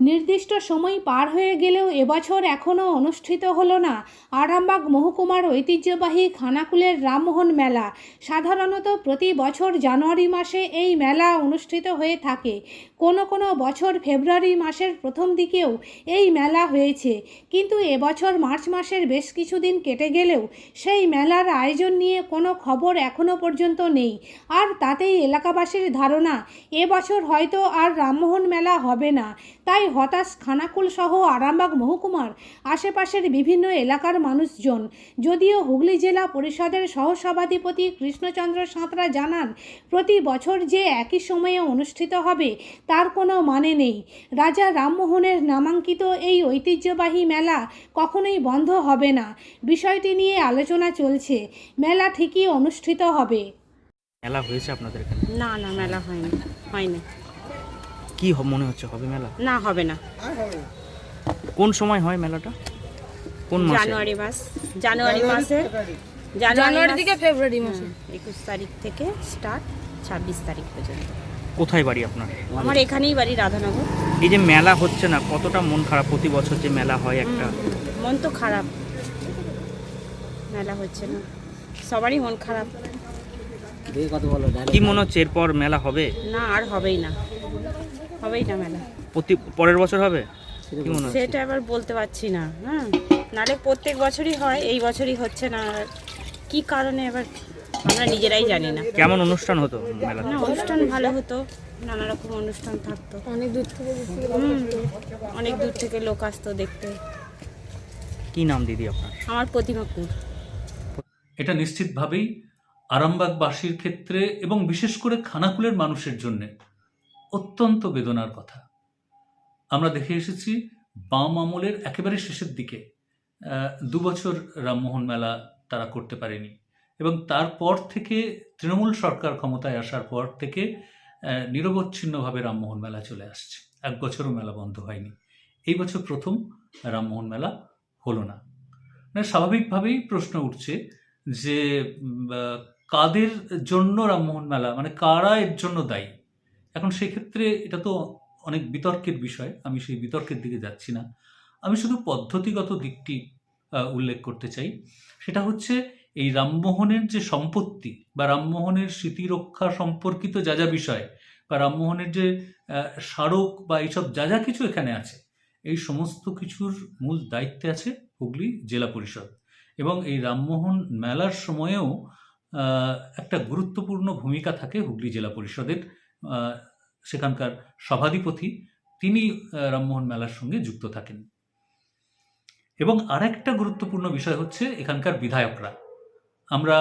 নির্দিষ্ট সময় পার হয়ে গেলেও এবছর এখনও অনুষ্ঠিত হলো না। আরামবাগ মহকুমার ঐতিহ্যবাহী খানাকুলের রামমোহন মেলা। সাধারণত প্রতি বছর জানুয়ারি মাসে এই মেলা অনুষ্ঠিত হয়ে থাকে। কোনো কোনো বছর ফেব্রুয়ারি মাসের প্রথম দিকেও এই মেলা হয়েছে। কিন্তু এবছর মার্চ মাসের বেশ কিছুদিন কেটে গেলেও সেই মেলার আয়োজন নিয়ে কোনো খবর এখনও পর্যন্ত নেই। আর তাতেই এলাকাবাসীর ধারণা, এবছর হয়তো আর রামমোহন মেলা হবে না। তাই হতাশ খানাকুল সহ আরামবাগ মহকুমার আশেপাশের বিভিন্ন এলাকার মানুষজন যদিও হুগলি জেলা পরিষদের সহসভাধিপতি কৃষ্ণচন্দ্র সাঁতরা জানান প্রতি বছর যে একই সময়ে অনুষ্ঠিত হবে তার কোনো মানে নেই। রাজা রামমোহনের নামাঙ্কিত এই ঐতিহ্যবাহী মেলা কখনোই বন্ধ হবে না। বিষয়টি নিয়ে আলোচনা চলছে। মেলা ঠিকই অনুষ্ঠিত হবে। মেলা হয়েছে আপনাদের এখানে? না না মেলা হয়নি। হয়নি। কি হ- মনে হচ্ছে? হবে মেলা? না হবে না। কোন সময় হয় মেলাটা? কোন মাসে? জানুয়ারি মাস। জানুয়ারি মাসে জানুয়ারি থেকে ফেব্রুয়ারি মাসে। একুশ তারিখ থেকে স্টার্ট ছাব্বিশ তারিখ পর্যন্ত। কোথায় বাড়ি আপনার? আমার এখানেই বাড়ি রাধানগর। এই যে মেলা হচ্ছে না কতটা মন খারাপ প্রতি বছর যে মেলা হয় একটা? মন তো খারাপ। মেলা হচ্ছে না। সবারই মন খারাপ। কি মনে হচ্ছে এরপর মেলা হবে? না আর হবেই না। হবেই না মেলা প্রতি পরের বছর হবে? মনে সেটা এবার বলতে পারছি না হ্যাঁ। নালে প্রত্যেক বছরই হয় এই বছরই হচ্ছে না কি কারণে এবার আমরা নিজেরাই জানি না। কেমন অনুষ্ঠান হতো মেলা না অনুষ্ঠান ভালো হতো নানা রকম অনুষ্ঠান থাকতো। অনেক দূর থেকে অনেক দূর থেকে লোক আসতো দেখতে। কি নাম দিদি আপনার? আমার প্রতিমাকুর এটা নিশ্চিতভাবেই আরামবাগবাসীর ক্ষেত্রে এবং বিশেষ করে খানাকুলের মানুষের জন্য অত্যন্ত বেদনার কথা। আমরা দেখে এসেছি বাম আমলের একেবারে শেষের দিকে। আহ, দু বছর রামমোহন মেলা তারা করতে পারেনি এবং তারপর থেকে তৃণমূল সরকার ক্ষমতায় আসার পর থেকে নিরবচ্ছিন্নভাবে রামমোহন মেলা চলে আসছে। এক বছরও মেলা বন্ধ হয়নি। এই বছর প্রথম রামমোহন মেলা হলো না। মানে স্বাভাবিকভাবেই প্রশ্ন উঠছে যে কাদের জন্য রামমোহন মেলা মানে কারা এর জন্য দায়ী? এখন সেক্ষেত্রে এটা তো অনেক বিতর্কের বিষয়, আমি সেই বিতর্কের দিকে যাচ্ছি না। আমি শুধু পদ্ধতিগত দিকটি উল্লেখ করতে চাই। সেটা হচ্ছে এই রামমোহনের যে সম্পত্তি বা রামমোহনের স্মৃতিরক্ষা সম্পর্কিত যা যা বিষয় বা রামমোহনের যে স্মারক বা এইসব যা যা কিছু এখানে আছে, এই সমস্ত কিছুর মূল দায়িত্বে আছে হুগলি জেলা পরিষদ। এবং এই রামমোহন মেলার সময়েও একটা গুরুত্বপূর্ণ ভূমিকা থাকে হুগলি জেলা পরিষদের। সেখানকার সভাধিপতি, তিনি রামমোহন মেলার সঙ্গে যুক্ত থাকেন। এবং আরেকটা গুরুত্বপূর্ণ বিষয় হচ্ছে এখানকার বিধায়করা। আমরা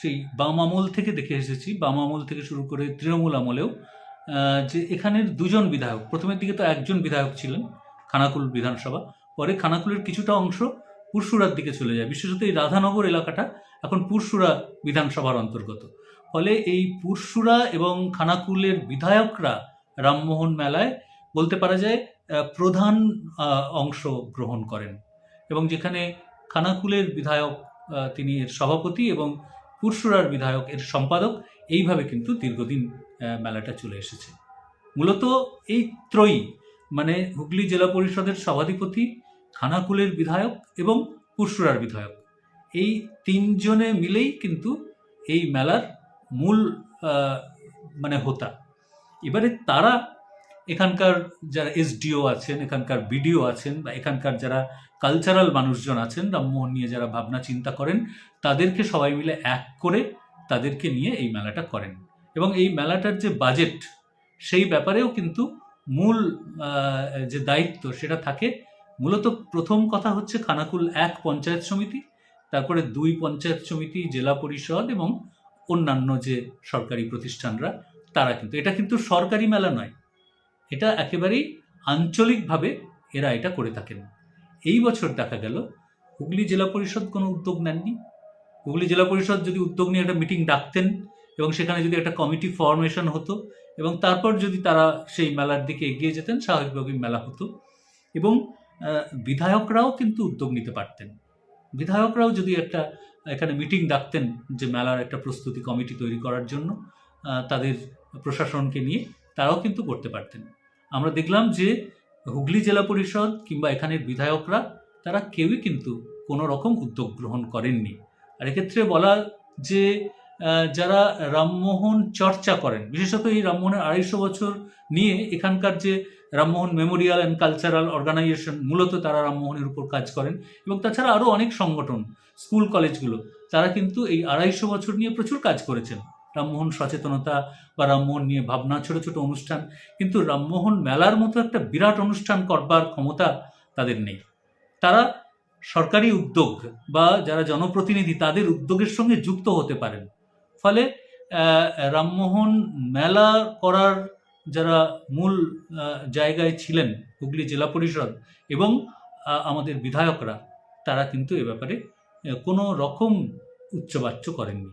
সেই বাম আমল থেকে দেখে এসেছি। বাম আমল থেকে শুরু করে তৃণমূল আমলেও যে এখানের দুজন বিধায়ক, প্রথমের দিকে তো একজন বিধায়ক ছিলেন, খানাকুল বিধানসভা, পরে খানাকুলের কিছুটা অংশ পুরসুরার দিকে চলে যায়। বিশেষত এই রাধানগর এলাকাটা এখন পুরসুরা বিধানসভার অন্তর্গত। ফলে এই পুরসুরা এবং খানাকুলের বিধায়করা রামমোহন মেলায় বলতে পারা যায় প্রধান অংশ গ্রহণ করেন। এবং যেখানে খানাকুলের বিধায়ক তিনি এর সভাপতি এবং পুরসুরার বিধায়ক এর সম্পাদক, এইভাবে কিন্তু দীর্ঘদিন মেলাটা চলে এসেছে। মূলত এই ত্রয়ী মানে হুগলি জেলা পরিষদের সভাধিপতি, খানাকুলের বিধায়ক এবং পুরসুরার বিধায়ক। এই তিনজনে মিলেই কিন্তু এই মেলার মূল মানে হোতা। এবারে তারা এখানকার যারা এসডিও আছেন, এখানকার বিডিও আছেন বা এখানকার যারা কালচারাল মানুষজন আছেন রামমোহন নিয়ে যারা ভাবনা চিন্তা করেন, তাদেরকে সবাই মিলে এক করে তাদেরকে নিয়ে এই মেলাটা করেন। এবং এই মেলাটার যে বাজেট সেই ব্যাপারেও কিন্তু মূল যে দায়িত্ব সেটা থাকে। মূলত প্রথম কথা হচ্ছে খানাকুল এক পঞ্চায়েত সমিতি। তারপরে দুই পঞ্চায়েত সমিতি, জেলা পরিষদ এবং অন্যান্য যে সরকারি প্রতিষ্ঠানরা, তারা কিন্তু, এটা কিন্তু সরকারি মেলা নয়। এটা একেবারেই আঞ্চলিকভাবে এরা এটা করে থাকেন। এই বছর দেখা গেল, হুগলি জেলা পরিষদ কোনো উদ্যোগ নেননি। হুগলি জেলা পরিষদ যদি উদ্যোগ নিয়ে একটা মিটিং ডাকতেন এবং সেখানে যদি একটা কমিটি ফরমেশন হতো এবং তারপর যদি তারা সেই মেলার দিকে এগিয়ে যেতেন, স্বাভাবিকভাবেই মেলা হতো এবং বিধায়করাও কিন্তু উদ্যোগ নিতে পারতেন। বিধায়করাও যদি একটা, এখানে মিটিং ডাকতেন যে মেলার একটা প্রস্তুতি কমিটি তৈরি করার জন্য তাদের প্রশাসনকে নিয়ে, তারাও কিন্তু করতে পারতেন। আমরা দেখলাম যে হুগলি জেলা পরিষদ কিংবা এখানের বিধায়করা, তারা কেউই কিন্তু কোনো রকম উদ্যোগ গ্রহণ করেননি। আর এক্ষেত্রে বলা যে যারা রামমোহন চর্চা করেন, বিশেষত এই রামমোহনের আড়াইশো বছর নিয়ে এখানকার যে Rammohan memorial and cultural organisation মূলত তারা রামমোহনের উপর কাজ করেন এবং তাছাড়া আরও অনেক সংগঠন, স্কুল, কলেজগুলো, তারা কিন্তু এই আড়াইশো বছর নিয়ে প্রচুর কাজ করেছেন। রামমোহন সচেতনতা বা রামমোহন নিয়ে ভাবনা, ছোট ছোট অনুষ্ঠান, কিন্তু রামমোহন মেলার মতো একটা বিরাট অনুষ্ঠান করবার ক্ষমতা তাদের নেই। তারা সরকারি উদ্যোগ বা যারা জনপ্রতিনিধি, তাদের উদ্যোগের সঙ্গে যুক্ত হতে পারেন। ফলে রামমোহন মেলা করার যারা মূল জায়গায় ছিলেন হুগলি জেলা পরিষদ এবং আমাদের বিধায়করা তারা কিন্তু এ ব্যাপারে কোনো রকম উচ্চবাচ্য করেননি।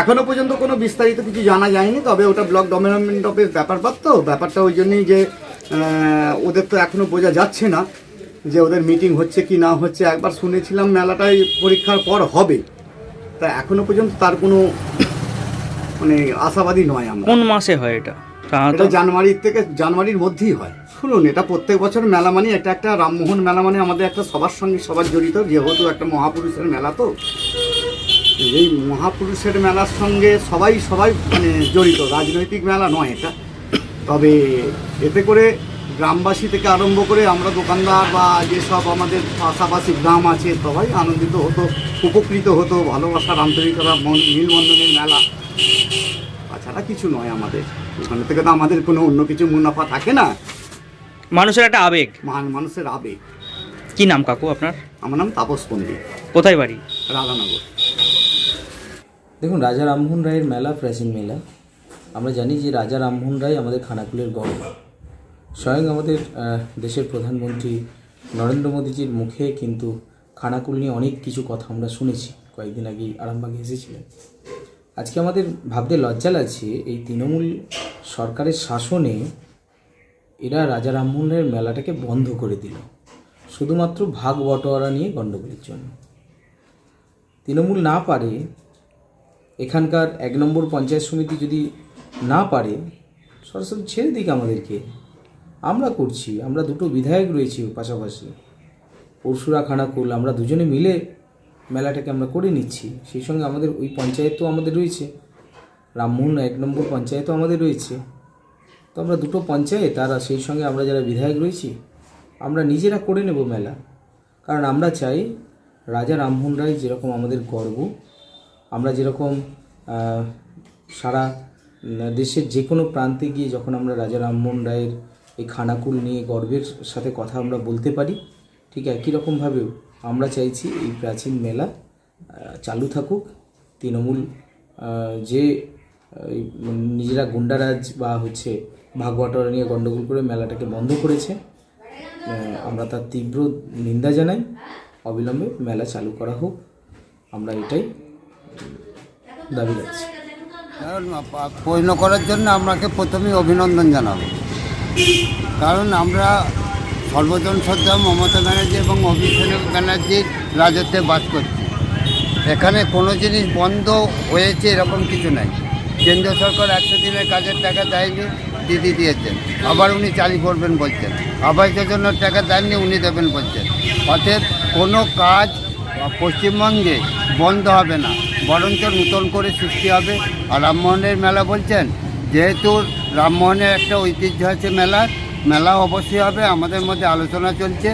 এখনও পর্যন্ত কোনো বিস্তারিত কিছু জানা যায়নি তবে ওটা ব্লক ডেভেলপমেন্ট অফিস ব্যাপার তো ব্যাপারটা ওই জন্যই যে ওদের তো এখনও বোঝা যাচ্ছে না যে ওদের মিটিং হচ্ছে কি না হচ্ছে। একবার শুনেছিলাম মেলাটাই পরীক্ষার পর হবে। তা এখনও পর্যন্ত তার কোনো মানে আশাবাদী নয় আমরা। কোন মাসে হয় এটা? এটা জানুয়ারির থেকে জানুয়ারির মধ্যেই হয়। শুনুন এটা প্রত্যেক বছর মেলা মানে এটা একটা রামমোহন মেলা মানে আমাদের একটা সবার সঙ্গে সবার জড়িত যেহেতু একটা মহাপুরুষের মেলা তো। এই মহাপুরুষের মেলার সঙ্গে সবাই সবাই মানে জড়িত রাজনৈতিক মেলা নয় এটা। তবে এতে করে গ্রামবাসী থেকে আরম্ভ করে আমরা দোকানদার বা যেসব আমাদের পাশাপাশি গ্রাম আছে সবাই আনন্দিত হতো উপকৃত হতো ভালোবাসার আন্তরিকতা মন নীলবন্ধনের মেলা। তাছাড়া কিছু নয় আমাদের। ওখানে থেকে তো আমাদের কোনো অন্য কিছু মুনাফা থাকে না। মানুষের একটা আবেগ। মানুষের আবেগ। কি নাম কাকু আপনার? আমার নাম তাপস পণ্ডিত। কোথায় বাড়ি? রাধানগর। দেখুন রাজা রামমোহন রায়ের মেলা প্রাচীন মেলা। আমরা জানি যে রাজা রামমোহন রায় আমাদের খানাকুলের গর্ব। স্বয়ং আমাদের দেশের প্রধানমন্ত্রী নরেন্দ্র মোদীজির মুখে কিন্তু খানাকুল নিয়ে অনেক কিছু কথা আমরা শুনেছি। কয়েকদিন আগেই আরামবাগে এসেছিলেন। আজকে আমাদের ভাবতে লজ্জা লাগছে, এই তৃণমূল সরকারের শাসনে এরা রাজা রামমোহন রায়ের মেলাটাকে বন্ধ করে দিল। শুধুমাত্র ভাগ বটোয়ারা নিয়ে গণ্ডগোলের জন্য। তৃণমূল না পারে, এখানকার এক নম্বর পঞ্চায়েত সমিতি যদি না পারে, সরাসরি ছেড়ে দিক আমাদেরকে। আমরা করছি, আমরা দুটো বিধায়ক রয়েছি পাশাপাশি। পরশুরা খানাকুল, আমরা দুজনে মিলে মেলাটাকে আমরা করে নিচ্ছি। সেই সঙ্গে আমাদের ওই পঞ্চায়েতও আমাদের রয়েছে। রামমোহন এক নম্বর পঞ্চায়েতও আমাদের রয়েছে। তো আমরা দুটো পঞ্চায়েত আর সেই সঙ্গে আমরা যারা বিধায়ক রয়েছি, আমরা নিজেরা করে নেব মেলা। কারণ আমরা চাই রাজা রামমোহন রায় যেরকম আমাদের গর্ব, আমরা যেরকম সারা দেশের যে কোনো প্রান্তে গিয়ে যখন আমরা রাজা রামমোহন রায়ের এই খানাকুল নিয়ে গর্বের সাথে কথা আমরা বলতে পারি, ঠিক একই রকমভাবেও আমরা চাইছি এই প্রাচীন মেলা চালু থাকুক। তৃণমূল যে নিজেরা গুন্ডারাজ বা হচ্ছে ভাগবটরা নিয়ে গণ্ডগোল করে মেলাটাকে বন্ধ করেছে আমরা তার তীব্র নিন্দা জানাই। অবিলম্বে মেলা চালু করা হোক। আমরা এটাই দাবি রাখছি। পূর্ণ করার জন্য আপনাকে প্রথমেই অভিনন্দন জানাব। কারণ আমরা সর্বজন শ্রদ্ধা মমতা ব্যানার্জি এবং অভিষেক ব্যানার্জির রাজত্বে বাস করছে। এখানে কোনো জিনিস বন্ধ হয়েছে এরকম কিছু নাই। কেন্দ্র সরকার একশো দিনের কাজের টাকা দেয়নি, দিদি দিয়েছেন। আবার উনি চালু করবেন বলছেন। আবাস যোজনার টাকা দেননি, উনি দেবেন বলছেন। অতএব কোনো কাজ পশ্চিমবঙ্গে বন্ধ হবে না। বরঞ্চ নূতন করে সৃষ্টি হবে। আর রামমোহনের মেলা বলছেন, যেহেতু রামমোহনের একটা ঐতিহ্য আছে মেলার মেলা অবশ্যই হবে, আমাদের মধ্যে আলোচনা চলছে।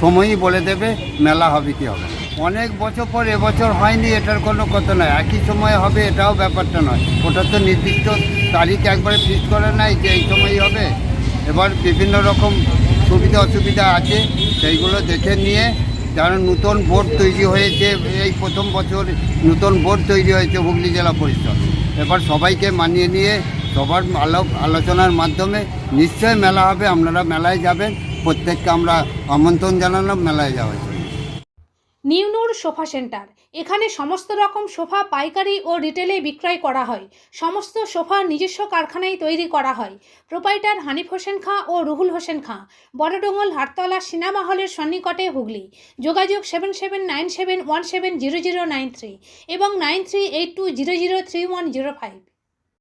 সময়ই বলে দেবে মেলা হবে কি হবে। অনেক বছর পর এবছর হয়নি, এটার কোনো কথা নয়। একই সময় হবে, এটাও ব্যাপারটা নয়। ওটা তো নির্দিষ্ট তারিখ একবারে ফিক্স করে নাই যে এই সময়ই হবে। এবার বিভিন্ন রকম সুবিধা অসুবিধা আছে, সেইগুলো দেখে নিয়ে যারা নূতন বোর্ড তৈরি হয়েছে, এই প্রথম বছর নূতন বোর্ড তৈরি হয়েছে হুগলি জেলা পরিষদ। এবার সবাইকে মানিয়ে নিয়ে সবার আলো আলোচনার মাধ্যমে নিশ্চয় মেলা হবে, আপনারা মেলায় যাবেন, প্রত্যেককে আমরা আমন্ত্রণ জানালাম, মেলায় যাওয়ার জন্য। New Noor sofa centre. এখানে সমস্ত রকম সোফা পাইকারি ও রিটেলে বিক্রয় করা হয়। সমস্ত সোফা নিজস্ব কারখানায় তৈরি করা হয়। প্রোপাইটার হানিফ হোসেন খাঁ ও রুহুল হোসেন খাঁ। বড়ডোঙ্গল হাটতলা সিনেমা হলের সন্নিকটে হুগলি। যোগাযোগ seven seven nine seven one seven zero zero nine three এবং nine three eight two zero zero three one zero five.